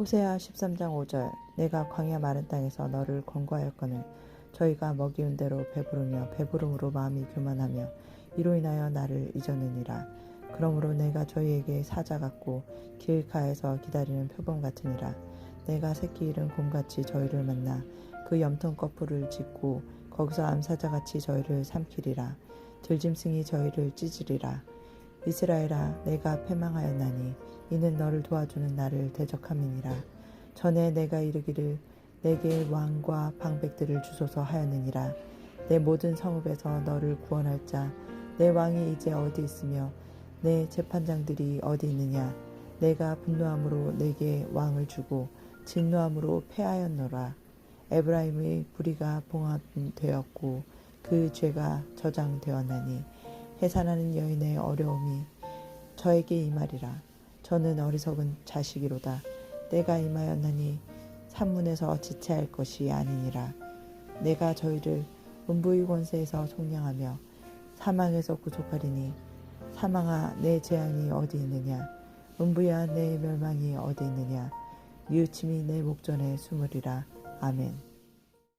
호세아 13장 5절 내가 광야 마른 땅에서 너를 권고하였거늘 저희가 먹이운 대로 배부르며 배부름으로 마음이 교만하며 이로 인하여 나를 잊었느니라. 그러므로 내가 저희에게 사자 같고 길가에서 기다리는 표범 같으니라. 내가 새끼 잃은 곰같이 저희를 만나 그 염통 거풀을 짚고 거기서 암사자같이 저희를 삼키리라. 들짐승이 저희를 찢으리라 이스라엘아 내가 패망하였나니 이는 너를 도와주는 나를 대적함이니라. 전에 내가 이르기를 내게 왕과 방백들을 주소서 하였느니라. 내 모든 성읍에서 너를 구원할 자 내 왕이 이제 어디 있으며 내 재판장들이 어디 있느냐? 내가 분노함으로 내게 왕을 주고 진노함으로 패하였노라. 에브라임의 불의가 봉합되었고 그 죄가 저장되었나니 해산하는 여인의 어려움이 저에게 임하리라. 저는 어리석은 자식이로다. 내가 임하였나니 산문에서 지체할 것이 아니니라. 내가 저희를 음부의 권세에서 속량하며 사망에서 구속하리니 사망아 내 재앙이 어디 있느냐? 음부야 내 멸망이 어디 있느냐? 이웃침이 내 목전에 숨으리라. 아멘